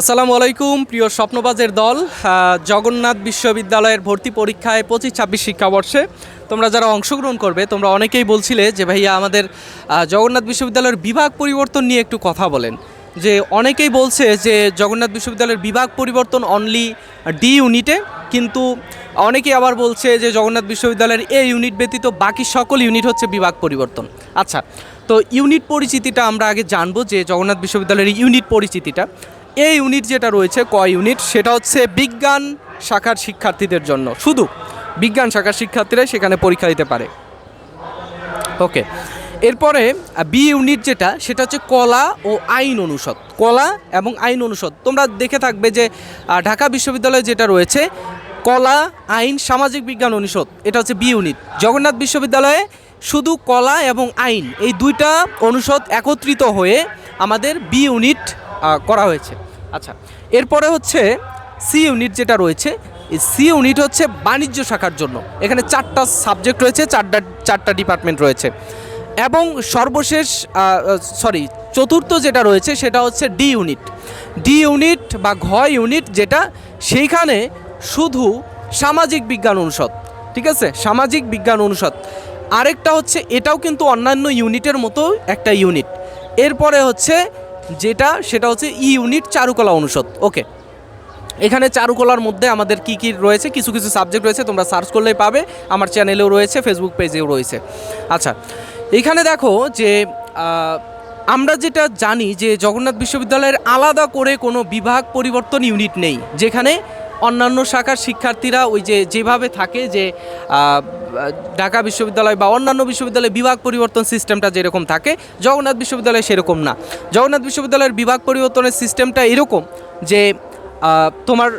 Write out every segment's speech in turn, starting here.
আসসালামু আলাইকুম, প্রিয় স্বপ্নবাজের দল। জগন্নাথ বিশ্ববিদ্যালয়ের ভর্তি পরীক্ষায় পঁচিশ ছাব্বিশ শিক্ষাবর্ষে তোমরা যারা অংশগ্রহণ করবে, তোমরা অনেকেই বলছিলে যে, ভাইয়া, আমাদের জগন্নাথ বিশ্ববিদ্যালয়ের বিভাগ পরিবর্তন নিয়ে একটু কথা বলেন। যে অনেকেই বলছে যে, জগন্নাথ বিশ্ববিদ্যালয়ের বিভাগ পরিবর্তন অনলি ডি ইউনিটে কিন্তু অনেকেই আবার বলছে যে, জগন্নাথ বিশ্ববিদ্যালয়ের এ ইউনিট ব্যতীত বাকি সকল ইউনিট হচ্ছে বিভাগ পরিবর্তন। আচ্ছা তো ইউনিট পরিচিতিটা আমরা আগে জানব যে, জগন্নাথ বিশ্ববিদ্যালয়ের ইউনিট পরিচিতিটা। এই ইউনিট যেটা রয়েছে, ক ইউনিট সেটা হচ্ছে বিজ্ঞান শাখার শিক্ষার্থীদের জন্য। শুধু বিজ্ঞান শাখার শিক্ষার্থীরা সেখানে পরীক্ষা দিতে পারে। ওকে এরপরে বি ইউনিট যেটা, সেটা হচ্ছে কলা ও আইন অনুষদ। কলা এবং আইন অনুষদ। তোমরা দেখে থাকবে যে ঢাকা বিশ্ববিদ্যালয়ে যেটা রয়েছে, কলা, আইন, সামাজিক বিজ্ঞান অনুষদ। এটা হচ্ছে বি ইউনিট জগন্নাথ বিশ্ববিদ্যালয়ে শুধু কলা এবং আইন, এই দুইটা অনুষদ একত্রিত হয়ে আমাদের বি ইউনিট করা হয়েছে। আচ্ছা এরপরে হচ্ছে সি ইউনিট যেটা রয়েছে, এই সি ইউনিট হচ্ছে বাণিজ্য শাখার জন্য। এখানে চারটা সাবজেক্ট রয়েছে, চারটা চারটা ডিপার্টমেন্ট রয়েছে। এবং সর্বশেষ সরি চতুর্থ যেটা রয়েছে সেটা হচ্ছে ডি ইউনিট ডি ইউনিট বা ঘ ইউনিট যেটা, সেইখানে শুধু সামাজিক বিজ্ঞান অনুষদ, ঠিক আছে? সামাজিক বিজ্ঞান অনুষদ। আরেকটা হচ্ছে, এটাও কিন্তু অন্যান্য ইউনিটের মতো একটা ইউনিট এরপরে হচ্ছে যেটা, সেটা হচ্ছে ই ইউনিট চারুকলা অনুষদ। ওকে এখানে চারুকলার মধ্যে আমাদের কি কি রয়েছে, কিছু কিছু সাবজেক্ট রয়েছে, তোমরা সার্চ করলেই পাবে। আমার চ্যানেলেও রয়েছে ফেসবুক পেজেও রয়েছে। আচ্ছা এখানে দেখো যে আমরা যেটা জানি যে জগন্নাথ বিশ্ববিদ্যালয়ের আলাদা করে কোনো বিভাগ পরিবর্তন ইউনিট নেই, যেখানে অন্যান্য শাখার শিক্ষার্থীরা ওই যে যেভাবে থাকে যে ঢাকা বিশ্ববিদ্যালয় বা অন্যান্য বিশ্ববিদ্যালয়ে বিভাগ পরিবর্তন সিস্টেমটা যেরকম থাকে, জগন্নাথ বিশ্ববিদ্যালয়ে সেরকম না। জগন্নাথ বিশ্ববিদ্যালয়ের বিভাগ পরিবর্তনের সিস্টেমটা এরকম যে তোমার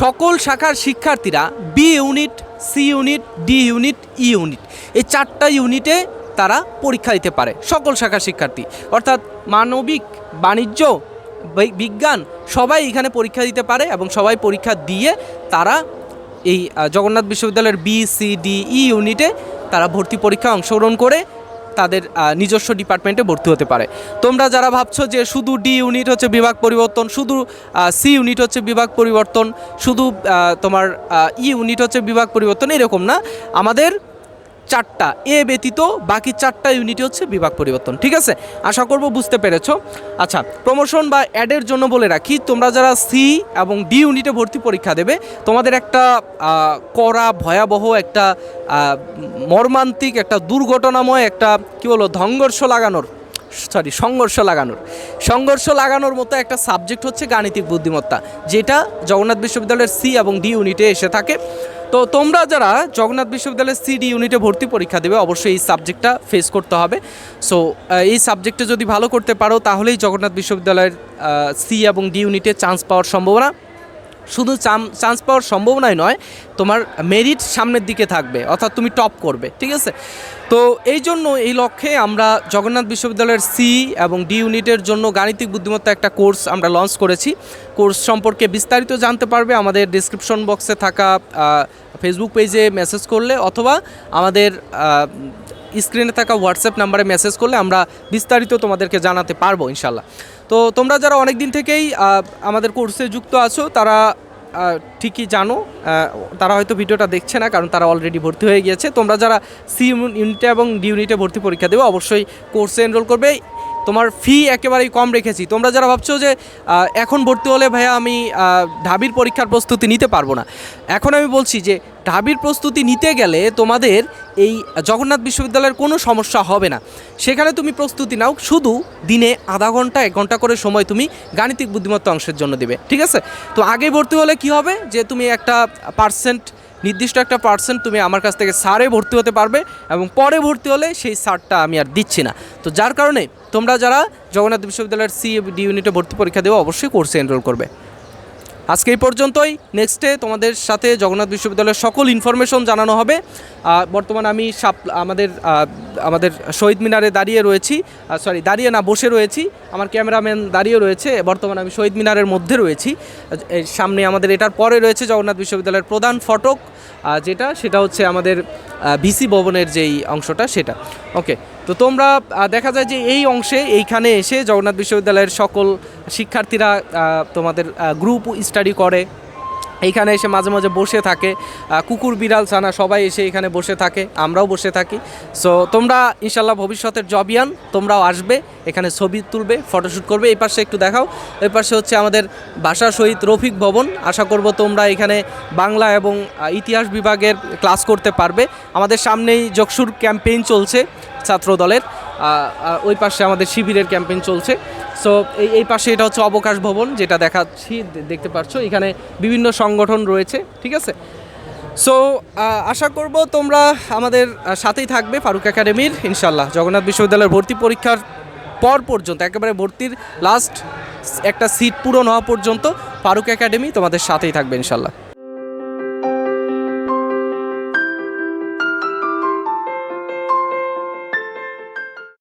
সকল শাখার শিক্ষার্থীরা B unit C unit D unit E unit এই চারটা ইউনিটে তারা পরীক্ষা দিতে পারে, সকল শাখার শিক্ষার্থী। অর্থাৎ মানবিক, বাণিজ্য বিজ্ঞান সবাই এখানে পরীক্ষা দিতে পারে এবং সবাই পরীক্ষা দিয়ে তারা এই জগন্নাথ বিশ্ববিদ্যালয়ের বি সি ডি ই ইউনিটে তারা ভর্তি পরীক্ষায় অংশগ্রহণ করে তাদের নিজস্ব ডিপার্টমেন্টে ভর্তি হতে পারে। তোমরা যারা ভাবছ যে শুধু ডি ইউনিট হচ্ছে বিভাগ পরিবর্তন, শুধু সি ইউনিট হচ্ছে বিভাগ পরিবর্তন, শুধু তোমার ই ইউনিট হচ্ছে বিভাগ পরিবর্তন, এরকম না। আমাদের চারটা। এ ব্যতীত বাকি চারটা ইউনিট হচ্ছে বিভাগ পরিবর্তন, ঠিক আছে? আশা করব বুঝতে পেরেছ। আচ্ছা প্রমোশন বা অ্যাডের জন্য বলে রাখি, তোমরা যারা সি এবং ডি ইউনিটে ভর্তি পরীক্ষা দেবে, তোমাদের একটা কড়া, ভয়াবহ একটা মর্মান্তিক, একটা দুর্ঘটনাময়, একটা, কী বলো সংঘর্ষ লাগানোর সরি সংঘর্ষ লাগানোর। সংঘর্ষ লাগানোর মতো একটা সাবজেক্ট হচ্ছে গাণিতিক বুদ্ধিমত্তা, যেটা জগন্নাথ বিশ্ববিদ্যালয়ের সি এবং ডি ইউনিটে এসে থাকে। তো তোমরা যারা জগন্নাথ বিশ্ববিদ্যালয়ের সিডি ইউনিটে ভর্তি পরীক্ষা দেবে, অবশ্যই এই সাবজেক্টটা ফেস করতে হবে। সো এই সাবজেক্টে যদি ভালো করতে পারো, তাহলেই জগন্নাথ বিশ্ববিদ্যালয়ের সি এবং ডি ইউনিটে চান্স পাওয়ার সম্ভাবনা। শুধু চান্স পাওয়ার সম্ভাবনাই নয়, তোমার মেরিট সামনের দিকে থাকবে, অর্থাৎ তুমি টপ করবে, ঠিক আছে? তো এই জন্য এই লক্ষ্যে আমরা জগন্নাথ বিশ্ববিদ্যালয়ের সি এবং ডি ইউনিটের জন্য গাণিতিক বুদ্ধিমত্তা একটা কোর্স আমরা লঞ্চ করেছি। কোর্স সম্পর্কে বিস্তারিত জানতে পারবে আমাদের ডিসক্রিপশন বক্সে থাকা ফেসবুক পেজে মেসেজ করলে অথবা আমাদের স্ক্রিনে থাকা হোয়াটসঅ্যাপ নাম্বারে মেসেজ করলে আমরা বিস্তারিত তোমাদেরকে জানাতে পারব ইনশাল্লাহ তো তোমরা যারা অনেক দিন থেকেই আমাদের কোর্সে যুক্ত আছো, তারা ঠিকই জানো তারা হয়তো ভিডিওটা দেখছে না, কারণ তারা অলরেডি ভর্তি হয়ে গিয়েছে। তোমরা যারা সি ইউনিটে এবং ডি ইউনিটে ভর্তি পরীক্ষা দেবে, অবশ্যই কোর্সে এনরোল করবে। তোমার ফি একেবারেই কম রেখেছি। তোমরা যারা ভাবছ যে এখন ভর্তি হলে ভাইয়া আমি ঢাবির পরীক্ষার প্রস্তুতি নিতে পারব না, এখন আমি বলছি যে ঢাবির প্রস্তুতি নিতে গেলে তোমাদের এই জগন্নাথ বিশ্ববিদ্যালয়ের কোনো সমস্যা হবে না। সেখানে তুমি প্রস্তুতি নাও, শুধু দিনে আধা ঘণ্টা, এক ঘণ্টা করে সময় তুমি গাণিতিক বুদ্ধিমত্তা অংশের জন্য দিবে, ঠিক আছে? তো আগে ভর্তি হলে কি হবে? যে তুমি একটা পার্সেন্ট, নির্দিষ্ট একটা পার্সেন্ট তুমি আমার কাছ থেকে সারে ভর্তি হতে পারবে এবং পরে ভর্তি হলে সেই সারটা আমি আর দিচ্ছি না। তো যার কারণে তোমরা যারা জগন্নাথ বিশ্ববিদ্যালয়ের সি ডি ইউনিটে ভর্তি পরীক্ষা দেবে, অবশ্যই কোর্সে এনরোল করবে। আজকে এই পর্যন্তই। নেক্সটে তোমাদের সাথে জগন্নাথ বিশ্ববিদ্যালয়ের সকল ইনফরমেশন জানানো হবে। বর্তমানে আমি সাপ আমাদের আমাদের শহীদ মিনারে দাঁড়িয়ে রয়েছি সরি দাঁড়িয়ে না, বসে রয়েছি। আমার ক্যামেরাম্যান দাঁড়িয়ে রয়েছে, বর্তমানে আমি শহীদ মিনারের মধ্যে রয়েছি। সামনে আমাদের এটার পরে রয়েছে জগন্নাথ বিশ্ববিদ্যালয়ের প্রধান ফটক যেটা, সেটা হচ্ছে আমাদের ভিসি ভবনের যেই অংশটা, সেটা। ওকে তো তোমরা দেখা যায় যে এই অংশে, এইখানে এসে জগন্নাথ বিশ্ববিদ্যালয়ের সকল শিক্ষার্থীরা তোমাদের গ্রুপ স্টাডি করে। এইখানে এসে মাঝে মাঝে বসে থাকে। কুকুর, বিড়াল, ছানা সবাই এসে এখানে বসে থাকে। আমরাও বসে থাকি। সো তোমরা ইনশাল্লাহ ভবিষ্যতের জবিয়ান তোমরাও আসবে, এখানে ছবি তুলবে ফটোশ্যুট করবে। এই পাশে একটু দেখাও। এই পাশে হচ্ছে আমাদের ভাষা শহীদ রফিক ভবন। আশা করব তোমরা এখানে বাংলা এবং ইতিহাস বিভাগের ক্লাস করতে পারবে। আমাদের সামনেই যকসুর ক্যাম্পেইন চলছে ছাত্র দলের ওই পাশে আমাদের শিবিরের ক্যাম্পেইন চলছে। সো এই এই পাশে এটা হচ্ছে অবকাশ ভবন, যেটা দেখাচ্ছি দেখতে পাচ্ছ এখানে বিভিন্ন সংগঠন রয়েছে, ঠিক আছে? সো আশা করব তোমরা আমাদের সাথেই থাকবে ফারুক একাডেমির ইনশাল্লাহ জগন্নাথ বিশ্ববিদ্যালয়ের ভর্তি পরীক্ষার পর পর্যন্ত, একেবারে ভর্তির লাস্ট একটা সিট পূরণ হওয়া পর্যন্ত ফারুক একাডেমি তোমাদের সাথেই থাকবে ইনশাল্লাহ